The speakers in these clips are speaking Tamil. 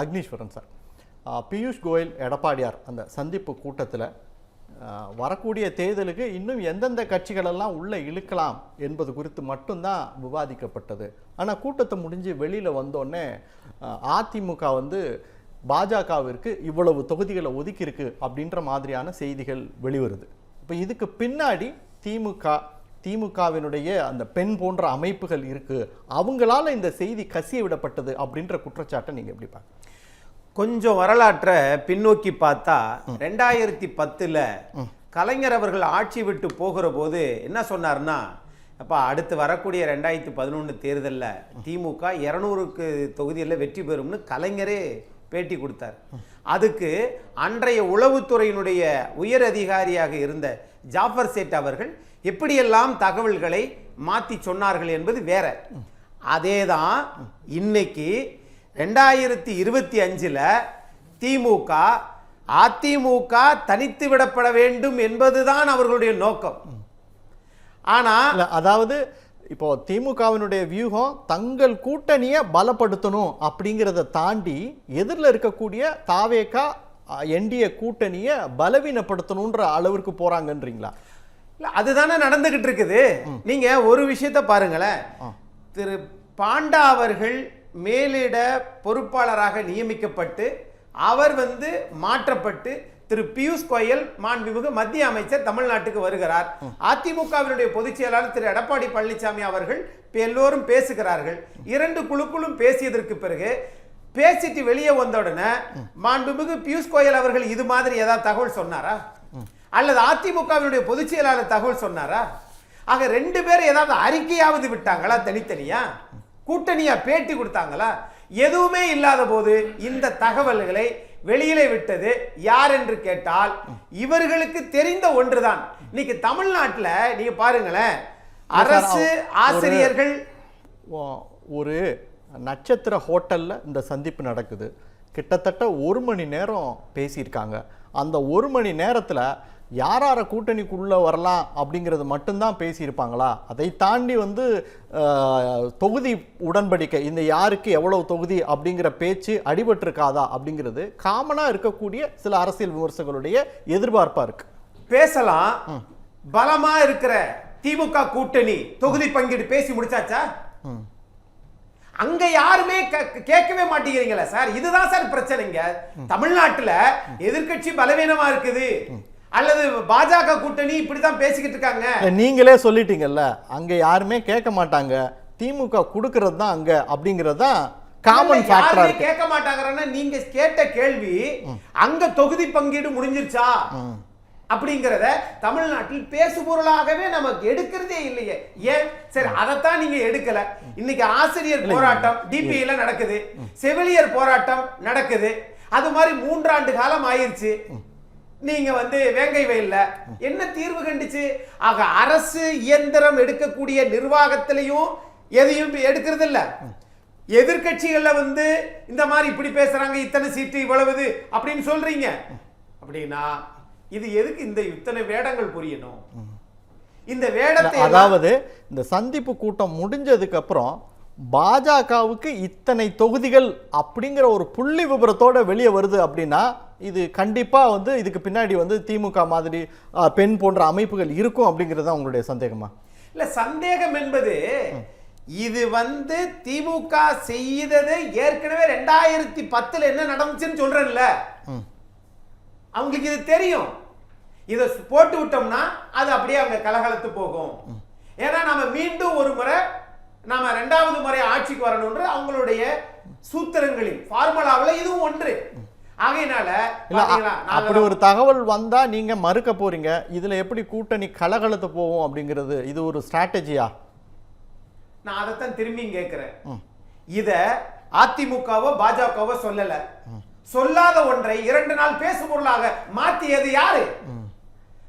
அக்னீஸ்வரன் சார். பியூஷ் கோயல் எடப்பாடியார் அந்த சந்திப்பு கூட்டத்தில் வரக்கூடிய தேர்தலுக்கு இன்னும் எந்தெந்த கட்சிகளெல்லாம் உள்ளே இழுக்கலாம் என்பது குறித்து மட்டும்தான் விவாதிக்கப்பட்டது. ஆனால் கூட்டத்தை முடிஞ்சு வெளியில் வந்தோடனே அதிமுக வந்து பாஜகவிற்கு இவ்வளவு தொகுதிகளை ஒதுக்கியிருக்கு அப்படின்ற மாதிரியான செய்திகள் வெளிவருது. இப்போ இதுக்கு பின்னாடி திமுக திமுகவினுடைய அந்த பெண் போன்ற அமைப்புகள் இருக்கு. அவங்களால இந்த செய்தி கசிய விடப்பட்டது அப்படின்ற குற்றச்சாட்டை நீங்க எப்படி பார்க்க கொஞ்சம் வரலாற்றை பின்னோக்கி பார்த்தா ரெண்டாயிரத்தி பத்தில் கலைஞர் அவர்கள் ஆட்சி விட்டு போகிற போது என்ன சொன்னார்னா அப்பா அடுத்து வரக்கூடிய ரெண்டாயிரத்தி பதினொன்று தேர்தலில் திமுக இரநூறுக்கு தொகுதியில் வெற்றி பெறும்னு கலைஞரே பேட்டி கொடுத்தார். அதுக்கு அன்றைய உளவுத்துறையினுடைய உயர் அதிகாரியாக இருந்த ஜாஃபர் சேட் அவர்கள் எப்படியெல்லாம் தகவல்களை மாற்றி சொன்னார்கள் என்பது வேற. அதே தான் இன்னைக்கு ரெண்டாயிரத்தி இருபத்தி அஞ்சில் திமுக அதிமுக தனித்து விடப்பட வேண்டும் என்பதுதான் அவர்களுடைய நோக்கம். ஆனால் அதாவது இப்போ திமுகவினுடைய வியூகம் தங்கள் கூட்டணியை பலப்படுத்தணும் அப்படிங்கிறத தாண்டி எதிரில் இருக்கக்கூடிய தாவேக்கா என்டிஏ கூட்டணியை பலவீனப்படுத்தணுன்ற அளவிற்கு போறாங்கன்றீங்களா? இல்ல, அதுதானே நடந்துகிட்டு இருக்குது நீங்க ஒரு விஷயத்தை பாருங்களேன். திரு பாண்டா அவர்கள் மேலிட பொறுப்பாளராக நியமிக்கப்பட்டு அவர் வந்து மாற்றப்பட்டு திரு பியூஷ் கோயல் மாண்புமிகு மத்திய அமைச்சர் தமிழ்நாட்டுக்கு வருகிறார். அதிமுகவினுடைய பொதுச் செயலாளர் திரு எடப்பாடி பழனிசாமி அவர்கள் இப்ப எல்லோரும் பேசுகிறார்கள். இரண்டு குழுக்களும் பேசியதற்கு பிறகு பேசிட்டு வெளியே வந்த உடனே மாண்புமிகு பியூஷ் கோயல் அவர்கள் இது மாதிரி ஏதாவது தகவல் சொன்னாரா? அல்லது அதிமுகவினுடைய பொதுச் செயலாளர் தகவல் சொன்னாரா? ஆக ரெண்டு பேரும் ஏதாவது அறிக்கையாவது விட்டாங்களா தனித்தனியா? கூட்டணியா பேட்டி கொடுத்தாங்களா? எதுவுமே இல்லாத போது இந்த தகவல்களை வெளியிலே விட்டது யார் என்று கேட்டால் இவர்களுக்கு தெரிந்த ஒன்றுதான். இன்னைக்கு தமிழ்நாட்டுல நீங்க பாருங்களேன் அரசு ஆசிரியர்கள் ஒரு நட்சத்திர ஹோட்டல்ல இந்த சந்திப்பு நடக்குது. கிட்டத்தட்ட ஒரு மணி நேரம் பேசியிருக்காங்க. அந்த ஒரு மணி நேரத்துல யார் யார கூட்டணிக்குள்ள வரலாம் அப்படிங்கிறது மட்டும்தான் பேசியிருப்பாங்களா? அதை தாண்டி வந்து தொகுதி உடன்படிக்கை இந்த யாருக்கு எவ்வளவு தொகுதி அப்படிங்கிற பேச்சு அடிபட்டிருக்காதா அப்படிங்கிறது காமனா இருக்கக்கூடிய சில அரசியல் விமர்சகர்களுடைய எதிர்பார்ப்பா இருக்கு. பேசலாம். பலமா இருக்கிற திமுக கூட்டணி தொகுதி பங்கீடு பேசி முடிச்சாச்சா? அங்க யாருமே கேட்கவே மாட்டேங்கிறீங்களா சார். இதுதான் சார் பிரச்சனைங்க. தமிழ்நாட்டுல எதிர்க்கட்சி பலவீனமா இருக்குது. அல்லது பாஜக கூட்டணி இப்படிதான் பேசிக்கிட்டு இருக்காங்க. நீங்களே சொல்லிட்டீங்கல்ல அங்க யாருமே கேட்க மாட்டாங்க. திமுக கொடுக்கறது தான் அங்க அப்படிங்கிறது தான் காமன் ஃபேக்டரா கேட்க மாட்டாங்கறன்னா நீங்க கேட்ட கேள்வி அங்க தொகுதி பங்கீடு முடிஞ்சிருச்சா? அப்படிங்கறத தமிழ்நாட்டில் பேசு பொருளாகவே நமக்கு எடுக்கிறதே இல்லையே. ஏன்? சரி அதைத்தான் நீங்க எடுக்கல. இன்னைக்கு ஆசிரியர் போராட்டம் டிபியில நடக்குது. செவிலியர் போராட்டம் நடக்குது. அது மாதிரி மூன்றாண்டு காலம் ஆயிருச்சு. நீங்க வந்து வேங்கை வயல்ல என்ன தீர்வு கண்டுச்சு? ஆக அரசு இயந்திரம் எடுக்கக்கூடிய நிர்வாகத்திலையும் எதையும் எடுக்கிறது இல்ல எதிர்க்கட்சிகள்ல வந்து இந்த மாதிரி இப்படி பேசுறாங்க இத்தனை சீட்டு இவ்வளவுது அப்படின்னு சொல்றீங்க. அப்படின்னா இது எதுக்கு இந்த இத்தனை வேடங்கள் புரியணும்? இந்த வேடத்தை அதாவது இந்த சந்திப்பு கூட்டம் முடிஞ்சதுக்கு அப்புறம் பாஜகவுக்கு இத்தனை தொகுதிகள் அப்படிங்கிற ஒரு புள்ளி விபரத்தோட வெளியே வருது அப்படின்னா இது கண்டிப்பா வந்து இதுக்கு பின்னாடி வந்து திமுக மாதிரி பெண் போன்ற அமைப்புகள் இருக்கும் அப்படிங்கிறது தான் உங்களுடைய சந்தேகமா? இல்ல சந்தேகம் என்பது இது வந்து திமுக செய்தது ஏற்கனவே ரெண்டாயிரத்தி பத்துல என்ன நடந்துச்சுன்னு சொல்றேன்ல. ம். அவங்களுக்கு இது தெரியும். இதை போட்டு விட்டோம்னா அது அப்படியே அவங்க கலகலத்து போகும். ஏன்னா நாம மீண்டும் ஒரு முறை நாம ரெண்டாவது முறை ஆட்சிக்கு வரணும்ன்ற அவங்களுடைய சூத்திரங்களில் ஃபார்முலாவில் இதுவும் ஒன்று. ஆகையினால அப்படி ஒரு தகவல் வந்தா நீங்க மறுக்க போறீங்க. இதுல எப்படி கூட்டணி கலகலத்து போகும் அப்படிங்கிறது இது ஒரு ஸ்ட்ராட்டஜியா நான் அதைத்தான் திரும்பியும் கேட்கிறேன் இத அதிமுகவோ பாஜகவோ சொல்லல. சொல்லாத ஒன்றை இரண்டு நாள் பேசு பொருளாக மாத்தியது யாரு?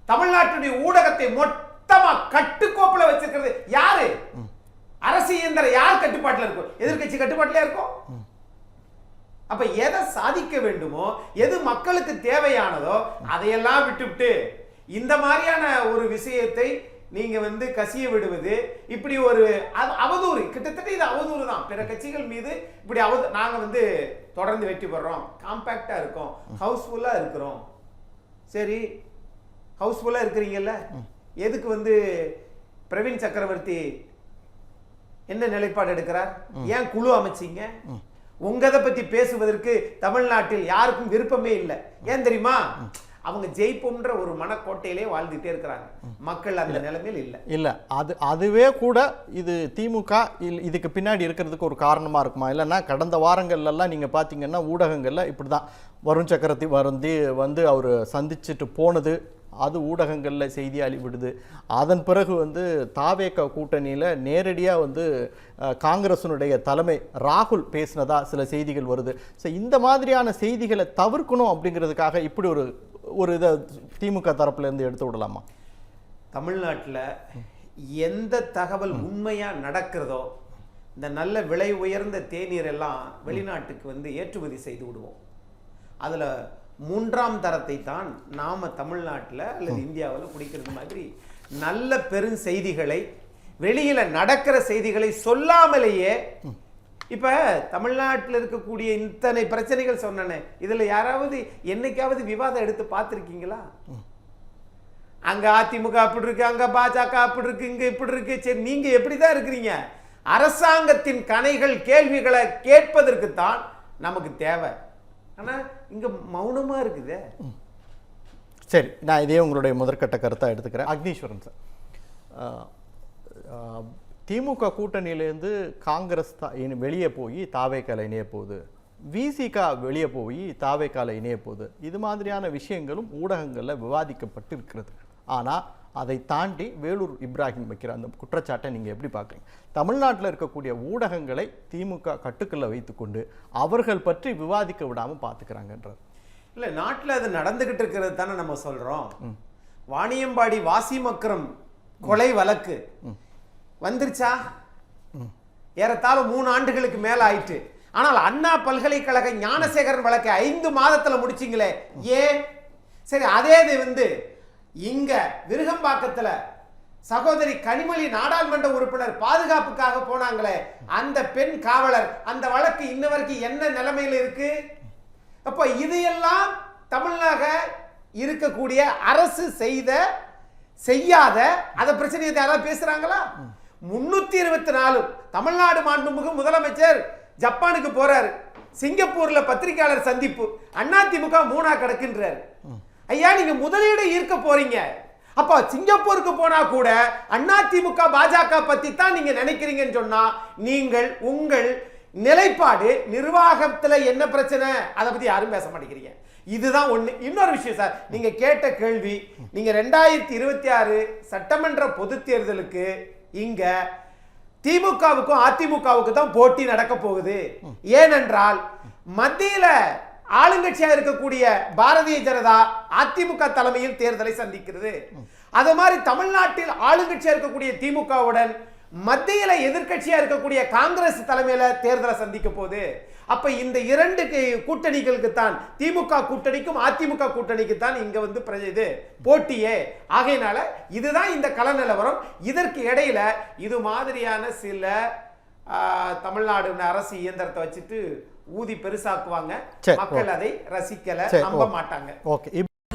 தமிழ்நாட்டுடைய ஊடகத்தை மொத்தமா கட்டுக்கோப்புல வச்சிருக்கிறது யாரு? அரசு இயந்திரம் யார் கட்டுப்பாட்டில் இருக்கும்? எதிர்க்கட்சி கட்டுப்பாட்டில் இருக்கும்? அப்ப எதை சாதிக்க வேண்டுமோ எது மக்களுக்கு தேவையானதோ அதையெல்லாம் விட்டுவிட்டு இந்த மாதிரியான ஒரு விஷயத்தை நீங்க வந்து கசிய விடுவது இப்படி ஒரு அவதூறு. கிட்டத்தட்ட இது அவதூறு தான். பிற கட்சிகள் மீது இப்படி அவது நாங்க வந்து தொடர்ந்து வெற்றி பெறோம். காம்பேக்டா இருக்கோம். ஹவுஸ்ஃபுல்லா இருக்கிறோம். சரி. ஹவுஸ்ஃபுல்லா இருக்கிறீங்கல்ல? எதுக்கு வந்து பிரவீன் சக்கரவர்த்தி என்ன நிலைப்பாடு எடுக்கிறார்? ஏன் குழு அமைச்சீங்க? உங்க இதை பத்தி பேசுவதற்கு தமிழ்நாட்டில் யாருக்கும் விருப்பமே இல்லை. ஏன் தெரியுமா? அவங்க ஜெயிப்போம்ன்ற ஒரு மனக்கோட்டையிலே வாழ்ந்துட்டே இருக்கிறாங்க. மக்கள் அந்த நிலைமையில் இல்லை. இல்லை. அது அதுவே கூட இது திமுக இதுக்கு பின்னாடி இருக்கிறதுக்கு ஒரு காரணமாக இருக்குமா? இல்லைன்னா கடந்த வாரங்கள்லாம் நீங்கள் பார்த்தீங்கன்னா ஊடகங்களில் இப்படி தான் வருண் சக்கரவர்த்தி வந்து வந்து அவர் சந்திச்சுட்டு போனது அது ஊடகங்களில் செய்தி அழிவிடுது. அதன் பிறகு வந்து தாவேக கூட்டணியில் நேரடியாக வந்து காங்கிரஸினுடைய தலைமை ராகுல் பேசினதா சில செய்திகள் வருது. ஸோ இந்த மாதிரியான செய்திகளை தவிர்க்கணும் அப்படிங்கிறதுக்காக இப்படி ஒரு ஒரு இதை திமுக தரப்புல இருந்து எடுத்து விடலாமா? தமிழ்நாட்டில் எந்த தகவல் உண்மையா நடக்கிறதோ இந்த நல்ல விலை உயர்ந்த தேநீர் எல்லாம் வெளிநாட்டுக்கு வந்து ஏற்றுமதி செய்து விடுவோம். அதுல மூன்றாம் தரத்தை தான் நாம தமிழ்நாட்டில் அல்லது இந்தியாவில் குடிக்கிறது மாதிரி நல்ல பெரும் செய்திகளை வெளியில நடக்கிற செய்திகளை சொல்லாமலேயே இப்ப தமிழ்நாட்டில் இருக்கக்கூடிய இத்தனை பிரச்சனைகள் சொன்னனே இதுல யாராவது என்னைக்காவது விவாதம் எடுத்து பார்த்திருக்கீங்களா? அங்க அதிமுக அப்படி இருக்கு அங்க பாஜக அப்படி இருக்கு இங்க இப்படி இருக்கு சரி நீங்க எப்படிதான் இருக்கிறீங்க? அரசாங்கத்தின் கணைகள் கேள்விகளை கேட்பதற்கு தான் நமக்கு தேவை. ஆனால் இங்கே மௌனமாக இருக்குதே. சரி நான் இதே உங்களுடைய முதற்கட்ட கருத்தாக எடுத்துக்கிறேன். அக்னீஸ்வரன் சார். திமுக கூட்டணியிலேருந்து காங்கிரஸ் வெளியே போய் தாவேக்கால இணைய போகுது. விசிகா வெளியே போய் தாவேக்கால இணைய போகுது. இது மாதிரியான விஷயங்களும் ஊடகங்களில் விவாதிக்கப்பட்டு இருக்கிறது ஆனால் அதை தாண்டி வேலூர் இப்ராஹிம் வைக்கிற அந்த குற்றச்சாட்டை நீங்கள் எப்படி பார்க்குறீங்க? தமிழ்நாட்டில் இருக்கக்கூடிய ஊடகங்களை திமுக கட்டுக்குள்ள வைத்துக்கொண்டு அவர்கள் பற்றி விவாதிக்க விடாமல் பார்த்துக்கிறாங்கன்றார் இல்ல நாட்டுல அது நடந்துகிட்டு இருக்கிறது தானே நம்ம சொல்றோம். வாணியம்பாடி வாசிமக்கரம் கொலை வழக்கு. வந்துருச்சா? ஏறத்தாழ மூணு ஆண்டுகளுக்கு மேல ஆயிட்டு. ஆனால் அண்ணா பல்கலைக்கழக ஞானசேகரன் வழக்கை ஐந்து மாதத்துல முடிச்சீங்களே? ஏன்? சரி அதே இது வந்து இங்க விருகம்பாக்கத்துல சகோதரி கனிமொழி நாடாளுமன்ற உறுப்பினர் பாதுகாப்புக்காக போனாங்களே அந்த பெண் காவலர் அந்த வழக்கு இன்ன வரைக்கும் என்ன நிலைமையில் இருக்கு? அப்ப இதையெல்லாம் தமிழக இருக்கக்கூடிய அரசு செய்த செய்யாத அத பிரச்சனையை யாராவது பேசுறாங்களா? முன்னூத்தி இருபத்தி நாலு தமிழ்நாடு மாண்புமிகு முதலமைச்சர் ஜப்பானுக்கு போறாரு. சிங்கப்பூர்ல பத்திரிகையாளர் சந்திப்பு அதிமுக மூணா கிடக்கின்றார். ஐயா நீங்க முதலீடு ஈர்க்க போறீங்க. அப்போ சிங்கப்பூருக்கு போனா கூட அதிமுக பாஜக பத்தி தான் நீங்க நினைக்கிறீங்கன்னு சொன்னா நீங்கள் உங்கள் நிலைப்பாடு நிர்வாகத்துல என்ன பிரச்சனை? அதை பத்தி யாரும் பேச மாட்டேங்கிறீங்க. இதுதான் ஒண்ணு. இன்னொரு விஷயம் சார் நீங்க கேட்ட கேள்வி நீங்க ரெண்டாயிரத்தி இருபத்தி ஆறு சட்டமன்ற பொது தேர்தலுக்கு இங்க திமுகவுக்கும் அதிமுகவுக்கு தான் போட்டி நடக்க போகுது. ஏனென்றால் மத்தியில ஆளுங்கட்சியாக இருக்கக்கூடிய பாரதிய ஜனதா அதிமுக தலைமையில் தேர்தலை சந்திக்கிறது. அது மாதிரி தமிழ்நாட்டில் ஆளுங்கட்சியாக இருக்கக்கூடிய திமுகவுடன் மத்தியில எதிர்க்கட்சியா இருக்கக்கூடிய காங்கிரஸ் தலைமையில தேர்தலை சந்திக்க போகுது. அப்ப இந்த இரண்டு கூட்டணிகளுக்கு தான் திமுக கூட்டணிக்கும் அதிமுக கூட்டணிக்கு தான் இங்க வந்து இது போட்டியே. ஆகையினால இதுதான் இந்த கள நிலவரம். இதற்கு இடையில இது மாதிரியான சில தமிழ்நாடு அரசு இயந்திரத்தை வச்சுட்டு ஊதி பெருசாக்குவாங்க. மக்கள் அதை ரசிக்கல நம்ப. மாட்டாங்க. ஓகே.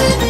Thank you.